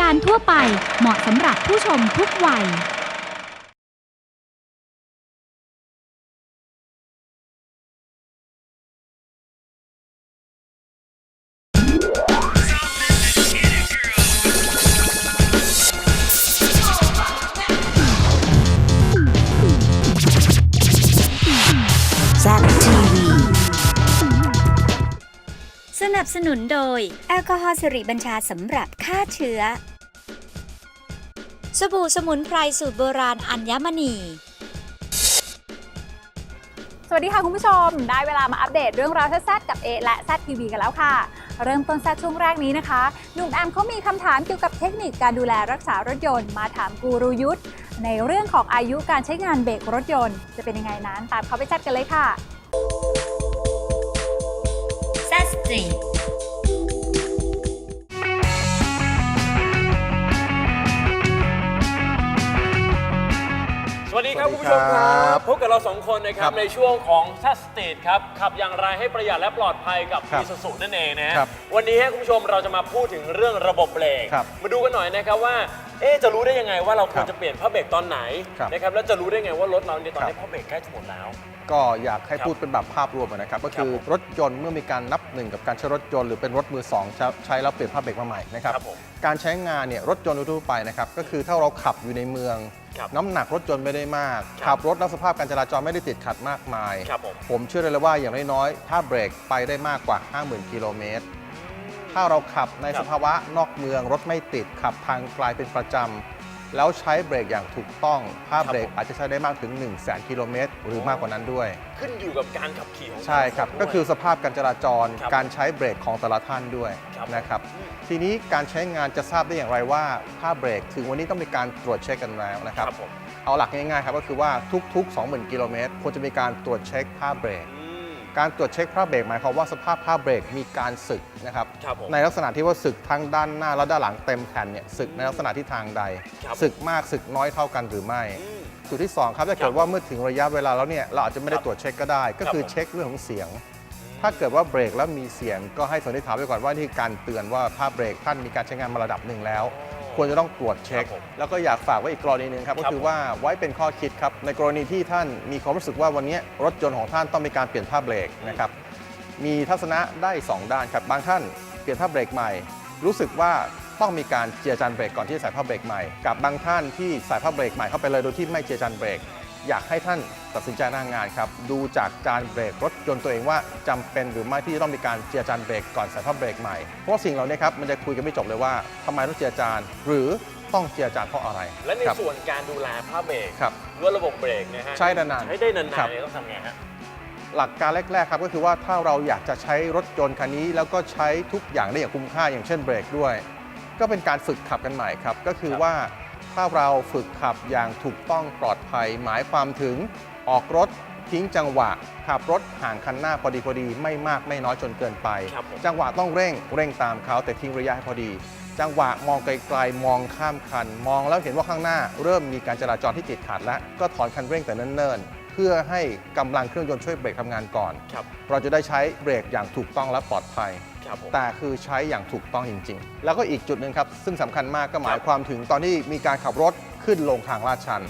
การทั่วไปเหมาะสำหรับผู้ชมทุกวัย z TV สนับสนุนโดย แอลกอฮอล์สิริบัญชาสำหรับฆ่าเชื้อ สบู่สมุนไพรสูตรโบราณอัญมณี สวัสดีค่ะคุณผู้ชม ได้เวลามาอัปเดตเรื่องราวแซ่บๆกับเอและแซทีวีกันแล้วค่ะ เริ่มต้นแซ่บช่วงแรกนี้นะคะ หนุ่มแอมเขามีคำถามเกี่ยวกับเทคนิคการดูแลรักษารถยนต์ มาถามกูรูยุทธในเรื่องของอายุการใช้งานเบรกรถยนต์ จะเป็นยังไงนั้น ตามเขาไปแซ่บกันเลยค่ะแซสตรีส ผู้ชมคครัรับบพบกับเราสองคนนะคครัรับบในช่วงของทัสตีดครับ ขับอย่างไรให้ประหยัดและปลอดภัยกับครับอีซูซูนั่นเองนะฮะครับวันนี้ให้คุณผู้ชมเราจะมาพูดถึงเรื่องระบบเบรกครับมาดูกันหน่อยนะครับว่า เอ๊ะจะรู้ได้ยังไงว่าเราควรครับจะเปลี่ยนผ้าเบรกตอนไหนครับนะครับแล้วจะรู้ได้ไงว่ารถเราเนี่ยตอนนี้ครับผ้าเบรกใกล้จะหมดแล้ว ก็อยากให้ครับพูดเป็นแบบภาพรวมนะครับก็คือครับผมรถยนต์เมื่อมีการนับหนึ่งกับการใช้รถยนต์หรือเป็นรถมือสองใช้ใช้แล้วเปลี่ยนผ้าเบรกมาใหม่นะครับครับผมการใช้งานเนี่ยรถยนต์ทั่วๆไปนะครับก็คือถ้าเราขับอยู่ในเมืองครับน้ำหนักรถยนต์ไม่ได้มากครับขับรถแล้วสภาพการจราจรไม่ได้ติดขัดมากมายครับผมผมเชื่อเลยว่าอย่างน้อยๆถ้าเบรกไปได้มากกว่า 50,000 กิโลเมตรถ้าเราขับในครับสภาวะนอกเมืองรถไม่ติดขับทางไกลเป็นประจำ แล้วใช้เบรกอย่างถูกต้องผ้าเบรกอาจจะใช้ได้มากถึง 1 0 0 0 0 0กิโลเมตรหรือมากกว่านั้นด้วย ขึ้นอยู่กับการขับขี่ของ ใช่ครับแต่ละนก็คือด้วยสภาพการจราจรครับการใช้เบรกของแต่ละท่านด้วยครับ นะครับอืมทีนี้การใช้งานจะทราบได้อย่างไรว่าผ้าเบรกถึงวันนี้ต้องมีการตรวจเช็คกันแล้วนะครับครับผมเอาหลักง่ายๆครับก็คือว่าทุก ๆ 20,000 กิโลเมตรควรจะมีการตรวจเช็คผ้าเบรก อืม การตรวจเช็คผ้าเบรกหมายความว่าสภาพผ้าเบรกมีการสึกนะครับ ครับผมในลักษณะที่ว่าสึกทั้งด้านหน้าและด้านหลังเต็มแผ่นเนี่ยสึกในลักษณะที่ทางใด ครับ สึกมากสึกน้อยเท่ากันหรือไม่ อืม จุดที่ 2 ครับถ้าคเกิรัดบว่าเมื่อถึงระยะเวลาแล้วเนี่ยเราอาจจะไม่ได้ครับตรวจเช็คก็ได้ ก็คือครับผม เช็คเรื่องของเสียง ถ้าเกิดว่าเบรกแล้วมีเสียงก็ให้สันนิษฐานไว้ก่อนว่านี่คือการเตือนว่าผ้าเบรกท่านมีการใช้งานมาระดับหนึ่งแล้ว ควรจะต้องตรวจเช็ค ครับผมแล้วก็อยากฝากไว้อีกกรณีหนึ่งครับครัก็บคือว่าไว้เป็นข้อคิดครับ ในกรณีที่ท่านมีความรู้สึกว่าวันนี้รถยนต์ของท่านต้องมีการเปลี่ยนผ้าเบรกนะครับ มีทัศนะได้ 2 ด้านครับ บางท่านเปลี่ยนผ้าเบรกใหม่ รู้สึกว่าต้องมีการเจียร์จานเบรกก่อนที่จะใส่ผ้าเบรกใหม่ กับบางท่านที่ใส่ผ้าเบรกใหม่เข้าไปเลยโดยที่ไม่เจียร์จานเบรก อยากให้ท่านตัดสินใจหน้างานครับ ดูจากจานเบรกรถยนต์ตัวเองว่าจำเป็นหรือไม่ที่จะต้องมีการเจียร์จานเบรกก่อนใส่ผ้าเบรกใหม่ เพราะว่าสิ่งเหล่านี้ครับมันจะคุยกันไม่จบเลยว่าทำไมต้องเจียร์จานหรือต้องเจียร์จานเพราะอะไร และในครับส่วนการดูแลผ้าเบรกครับหรือว่าระบบเบรกนะฮะใช้นานๆใช้ได้นานครับๆเนี่ยต้องทำไงฮะหลักการแรกๆครับก็คือว่าถ้าเราอยากจะใช้รถยนต์คันนี้ แล้วก็ใช้ทุกอย่างได้อย่างคุ้มค่าอย่างเช่นเบรกด้วย ก็เป็นการฝึกขับกันใหม่ครับก็คือครับว่า ถ้าเราฝึกขับอย่างถูกต้องปลอดภัย หมายความถึงออกรถทิ้งจังหวะ ขับรถห่างคันหน้าพอดีพอดีไม่มากไม่น้อยจนเกินไป ครับผม จังหวะต้องเร่งเร่งตามเขาแต่ทิ้งระยะให้พอดี จังหวะมองไกลๆมองข้ามคัน มองแล้วเห็นว่าข้างหน้า เริ่มมีการจราจรที่ติดขัดแล้วก็ถอนคันเร่งแต่เนิ่นๆเพื่อให้กำลังเครื่องยนต์ช่วยเบรกทำงานก่อน ครับ เราจะได้ใช้เบรกอย่างถูกต้องและปลอดภัย ครับผม แต่คือใช้อย่างถูกต้องจริง ๆ แล้วก็อีกจุดหนึ่งครับ ซึ่งสำคัญมากก็หมายความถึงตอนที่มีการขับรถขึ้นลงทางลาดชัน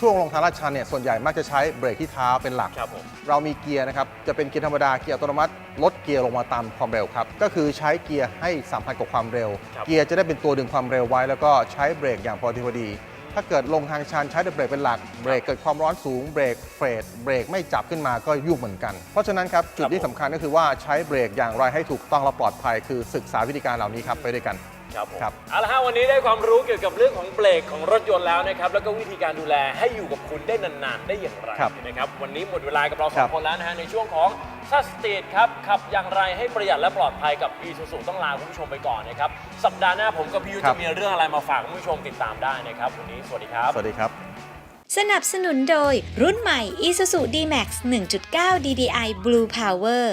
ช่วงลงทางลาดชันเนี่ยส่วนใหญ่มักจะใช้เบรกที่เท้าเป็นหลัก ครับผม เรามีเกียร์นะครับ จะเป็นเกียร์ธรรมดา เกียร์อัตโนมัติ ลดเกียร์ลงมาตามความเร็วครับ ก็คือใช้เกียร์ให้สัมพันธ์กับความเร็ว ครับ เกียร์จะได้เป็นตัวดึงความเร็วไว้ แล้วก็ใช้เบรกอย่างพอดีพอดี ถ้าเกิดลงทางชันใช้แต่เบรกเป็นหลักเบรกเกิดความร้อนสูงเบรกเฟรดเบรกไม่จับขึ้นมาก็ยุ่งเหมือนกัน เพราะฉะนั้นครับจุดที่สำคัญก็คือว่าใช้เบรกอย่างไรให้ถูกต้องและปลอดภัย คือศึกษาวิธีการเหล่านี้ครับไปด้วยกัน ครับผมครับ เอาละฮะวันนี้ได้ความรู้เกี่ยวกับเรื่องของเบรกของรถยนต์แล้วนะครับ แล้วก็วิธีการดูแลให้อยู่กับคุณได้นานๆ ได้อย่างไรครับนะครับ วันนี้หมดเวลากับเราสครัองบ คนแล้วนะฮะในช่วงของซัสตีดครับขับอย่างไรให้ประหยัดและปลอดภัยกับ e s u s u ต้องลาคุณผู้ชมไปก่อนนะครับ สัปดาห์หน้าผมกับพี่ยุทธครัจะบมีเรื่องอะไรมาฝากคุณผู้ชมติดตามได้นะครับ วันนี้สวัสดีครับ สวัสดีครับ สนับสนุนโดยรุ่นใหม่ Isuzu D-Max 1.9 DDI Blue Power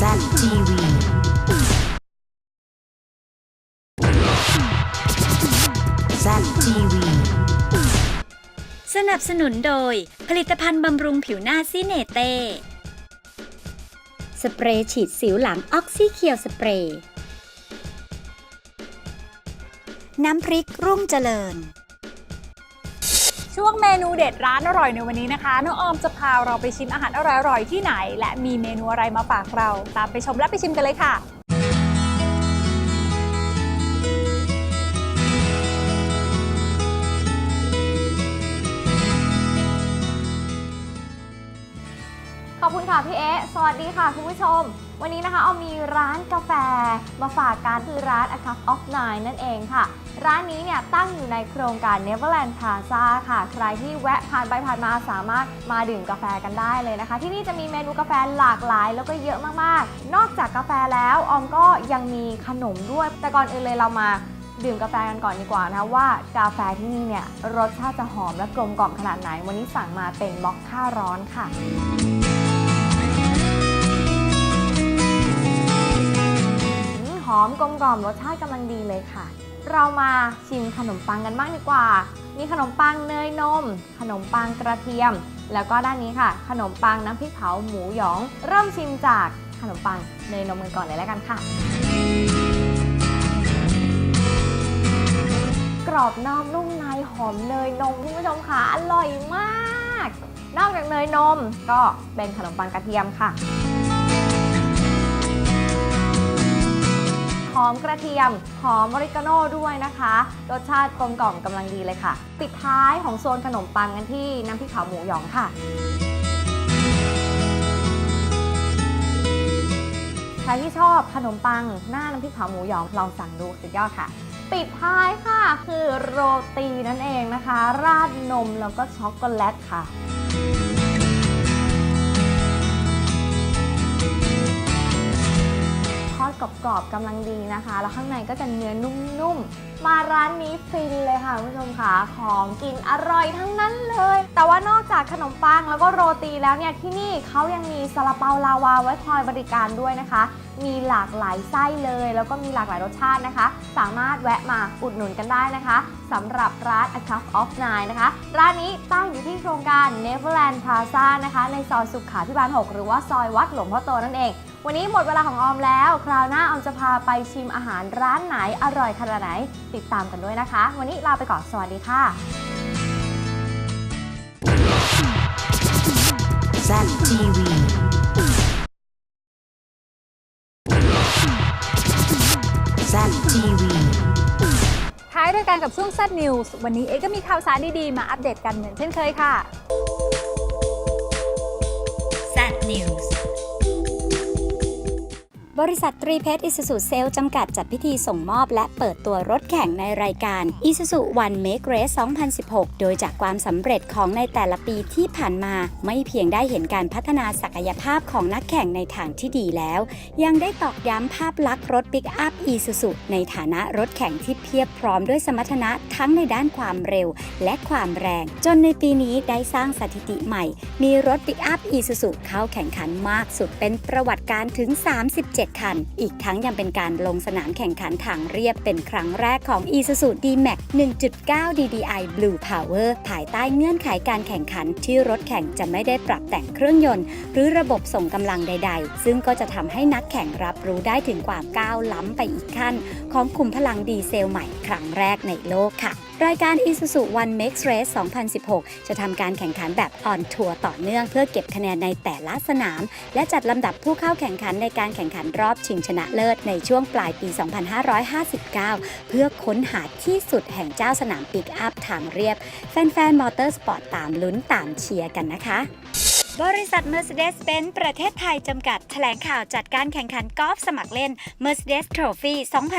z นับสนุนโดย ผลิตภัณฑ์บำรุงผิวหน้าซีเนเต้ สเปรย์ฉีดสิวหลังออกซิเคียวสเปรย์ น้ำพริกรุ่งเจริญ ช่วงเมนูเด็ดร้านอร่อยในวันนี้นะคะน้องออมจะพาเราไปชิมอาหารอร่อยๆที่ไหน และมีเมนูอะไรมาฝากเรา ตามไปชมและไปชิมกันเลยค่ะ ค่ะพี่เอ๊สวัสดีค่ะคุณผู้ชม วันนี้นะคะเอามีร้านกาแฟมาฝากกันคือร้าน A Cup of Nine นั่นเองค่ะ ร้านนี้เนี่ยตั้งอยู่ในโครงการ Neverland Plaza ค่ะ ใครที่แวะผ่านไปผ่านมาสามารถมาดื่มกาแฟกันได้เลยนะคะ ที่นี่จะมีเมนูกาแฟหลากหลายแล้วก็เยอะมากๆ นอกจากกาแฟแล้วออมก็ยังมีขนมด้วย แต่ก่อนอื่นเลยเรามาดื่มกาแฟกันก่อนดีกว่านะว่ากาแฟที่นี่เนี่ยรสชาติจะหอมและกลมกล่อมขนาดไหน วันนี้สั่งมาเป็นม็อกค่าร้อนค่ะ อมหอมกลมกล่อมรสชาติกำลังดีเลยค่ะ เรามาชิมขนมปังกันบ้างดีกว่า มีขนมปังเนยนม ขนมปังกระเทียม แล้วก็ด้านนี้ค่ะ ขนมปังน้ำพริกเผาหมูหยอง เริ่มชิมจากขนมปังเนยนมกันก่อนเลยแล้วกันค่ะ กรอบนอกนุ่มในหอมเนยนมคุณผู้ชมค่ะอร่อยมาก นอกจากเนยนมก็เป็นขนมปังกระเทียมค่ะ อมกระเทียม หอมออริกาโน่ด้วยนะคะ รสชาติกลมกล่อมกำลังดีเลยค่ะ ปิดท้ายของโซนขนมปังกันที่น้ำพริกเผาหมูหยองค่ะใครที่ชอบขนมปังหน้าน้ำพริกเผาหมูหยองลองสั่งดูสุดยอดค่ะ ปิดท้ายค่ะคือโรตีนั่นเองนะคะ ราดนมแล้วก็ช็อกโกแลตค่ะ กรอบๆกำลังดีนะคะ แล้วข้างในก็จะเนื้อนุ่มๆ มาร้านนี้ฟินเลยค่ะคุณผู้ชมค่ะของกินอร่อยทั้งนั้นเลย แต่ว่านอกจากขนมปังแล้วก็โรตีแล้วเนี่ยที่นี่เขายังมีซาลาเปาลาวาไว้คอยบริการด้วยนะคะ มีหลากหลายไส้เลย แล้วก็มีหลากหลายรสชาตินะคะ สามารถแวะมาอุดหนุนกันได้นะคะสำหรับร้าน A Cup of Nine นะคะ ร้านนี้ตั้งอยู่ที่โครงการ Neverland Plaza นะคะ ในซอยสุขาพิบาล 6 หรือว่าซอยวัดหลวงพ่อโตนั่นเอง วันนี้หมดเวลาของออมแล้ว คราวหน้าออมจะพาไปชิมอาหารร้านไหนอร่อยขนาดไหน ติดตามกันด้วยนะคะ วันนี้ลาไปก่อนสวัสดีค่ะ Zap TV. Zap TV. ท้ายรายการกับช่วง Z News วันนี้เอ๊ก็มีข่าวสารดี ๆ มาอัปเดตกันเหมือนเช่นเคยค่ะ Z News บริษัทตรีเพชรอิสุสุเซลจำกัดจัดพิธีส่งมอบและเปิดตัวรถแข่งในรายการ Isuzu One Make Race 2016 โดยจากความสำเร็จของในแต่ละปีที่ผ่านมา ไม่เพียงได้เห็นการพัฒนาศักยภาพของนักแข่งในทางที่ดีแล้ว ยังได้ตอกย้ำภาพลักษณ์รถปิกอัพ Isuzu ในฐานะรถแข่งที่เพียบพร้อมด้วยสมรรถนะทั้งในด้านความเร็วและความแรง จนในปีนี้ได้สร้างสถิติใหม่ มีรถปิกอัพ Isuzu เข้าแข่งขันมากสุดเป็นประวัติการถึง 37คัน อีกทั้งยังเป็นการลงสนามแข่งขันทางเรียบเป็นครั้งแรกของ Isuzu D-Max 1.9 DDI Blue Power ภายใต้เงื่อนไขการแข่งขันที่รถแข่งจะไม่ได้ปรับแต่งเครื่องยนต์ หรือระบบส่งกำลังใด ๆ ซึ่งก็จะทำให้นักแข่งรับรู้ได้ถึงความก้าวล้ำไปอีกขั้น ของขุมพลังดีเซลใหม่ครั้งแรกในโลกค่ะ รายการ Isuzu One Max Race 2016 จะทำการแข่งขันแบบออนทัวร์ต่อเนื่อง เพื่อเก็บคะแนนในแต่ละสนาม และจัดลำดับผู้เข้าแข่งขันในการแข่งขันรอบชิงชนะเลิศในช่วงปลายปี 2559 เพื่อค้นหาที่สุดแห่งเจ้าสนามปิกอัพทางเรียบ แฟนๆมอเตอร์สปอร์ตตามลุ้นตามเชียร์กันนะคะ บริษัท Mercedes-Benz ประเทศไทย จำกัดแถลงข่าวจัดการแข่งขันกอล์ฟสมัครเล่น Mercedes Trophy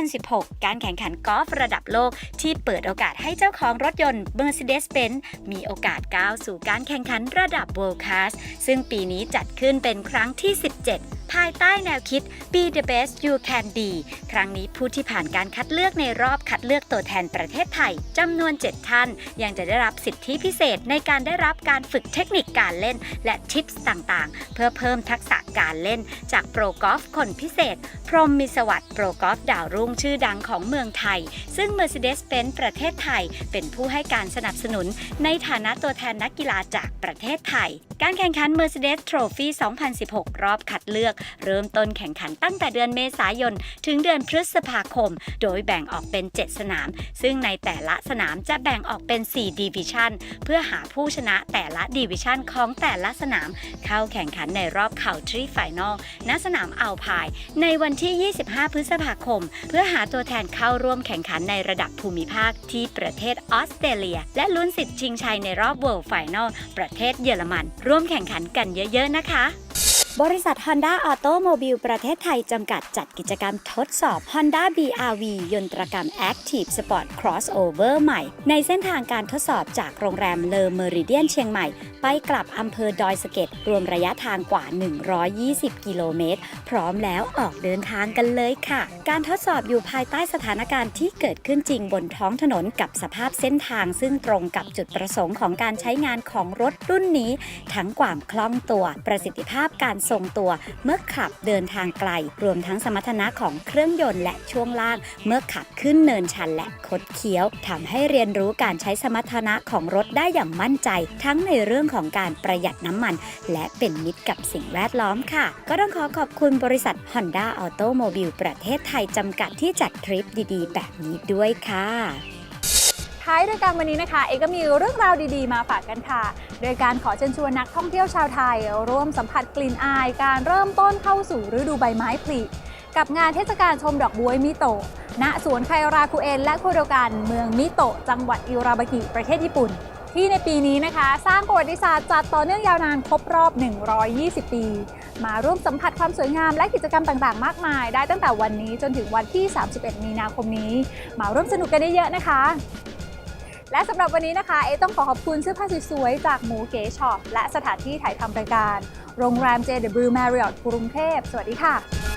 2016 การแข่งขันกอล์ฟระดับโลก ที่เปิดโอกาสให้เจ้าของรถยนต์ Mercedes-Benz มีโอกาสก้าวสู่การแข่งขันระดับ World Class ซึ่งปีนี้จัดขึ้นเป็นครั้งที่ 17ภายใต้แนวคิด Be the best you can be ครั้งนี้ผู้ที่ผ่านการคัดเลือกในรอบคัดเลือกตัวแทนประเทศไทยจำนวน 7 ท่าน ยังจะได้รับสิทธิพิเศษในการได้รับการฝึกเทคนิคการเล่น และทิปส์ต่างๆ เพื่อเพิ่มทักษะการเล่นจากโปรกอล์ฟคนพิเศษ พรมมิสวัสดิ์โปรกอล์ฟดาวรุ่งชื่อดังของเมืองไทย ซึ่ง Mercedes-Benz ประเทศไทย เป็นผู้ให้การสนับสนุน ในฐานะตัวแทนนักกีฬาจากประเทศไทย การแข่งขัน Mercedes Trophy 2016 รอบคัดเลือก เริ่มต้นแข่งขันตั้งแต่เดือนเมษายน ถึงเดือนพฤษภาคม โดยแบ่งออกเป็น 7 สนาม ซึ่งในแต่ละสนามจะแบ่งออกเป็น 4 ดิวิชันเพื่อหาผู้ชนะแต่ละดิวิชันของแต่ละสนามเข้าแข่งขันในรอบเข่าทรีไฟนอลณสนามอัลพาย ในวันที่ 25 พฤษภาคม เพื่อหาตัวแทนเข้าร่วมแข่งขันในระดับภูมิภาคที่ประเทศออสเตรเลีย และลุ้นสิทธิ์ชิงชัยในรอบเวิลด์ไฟนอลประเทศเยอรมัน ร่วมแข่งขันกันเยอะ ๆ นะคะ บริษัท Honda Automobile ประเทศไทย จำกัดจัดกิจกรรมทดสอบ Honda BRV ยนตรกรรม Active Sport Crossover ใหม่ ในเส้นทางการทดสอบจากโรงแรมเลอเมริเดียนเชียงใหม่ ไปกลับอำเภอดอยสะเก็ดรวมระยะทางกว่า 120 กิโลเมตร พร้อมแล้วออกเดินทางกันเลยค่ะ การทดสอบอยู่ภายใต้สถานการณ์ที่เกิดขึ้นจริงบนท้องถนนกับสภาพเส้นทาง ซึ่งตรงกับจุดประสงค์ของการใช้งานของรถรุ่นนี้ ทั้งความคล่องตัวประสิทธิภาพการทรงตัว เมื่อขับเดินทางไกล รวมทั้งสมรรถนะของเครื่องยนต์และช่วงล่าง เมื่อขับขึ้นเนินชันและคดเคี้ยวทำให้เรียนรู้การใช้สมรรถนะของรถได้อย่างมั่นใจ ทั้งในเรื่องของการประหยัดน้ำมัน และเป็นมิตรกับสิ่งแวดล้อมค่ะ ก็ต้องขอขอบคุณบริษัท Honda Automobile ประเทศไทยจำกัดที่จัดทริปดีๆ แบบนี้ด้วยค่ะ ท้ายรายการวันนี้นะคะ เอกก็มีเรื่องราวดีๆ มาฝากกันค่ะ โดยการขอเชิญชวนนักท่องเที่ยวชาวไทย ร่วมสัมผัสกลิ่นอาย การเริ่มต้นเข้าสู่ฤดูใบไม้ผลิกับงานเทศกาลชมดอกบัวมิโตะ ณ สวนไคราคุเอนและโคโดกันเมืองมิโตะ จังหวัดอิราบากิ ประเทศญี่ปุ่น ที่ในปีนี้นะคะ สร้างประวัติศาสตร์จัดต่อเนื่องยาวนานครบรอบ 120 ปี มาร่วมสัมผัสความสวยงามและกิจกรรมต่างๆ มากมาย ได้ตั้งแต่วันนี้จนถึงวันที่ 31 มีนาคมนี้ มาร่วมสนุกกันได้เยอะนะคะ และสำหรับวันนี้นะคะ เอต้องขอขอบคุณเสื้อผ้าสวยๆจากหมูเก๋ช็อปและสถานที่ถ่ายทำรายการ โรงแรม JW Marriott กรุงเทพ สวัสดีค่ะ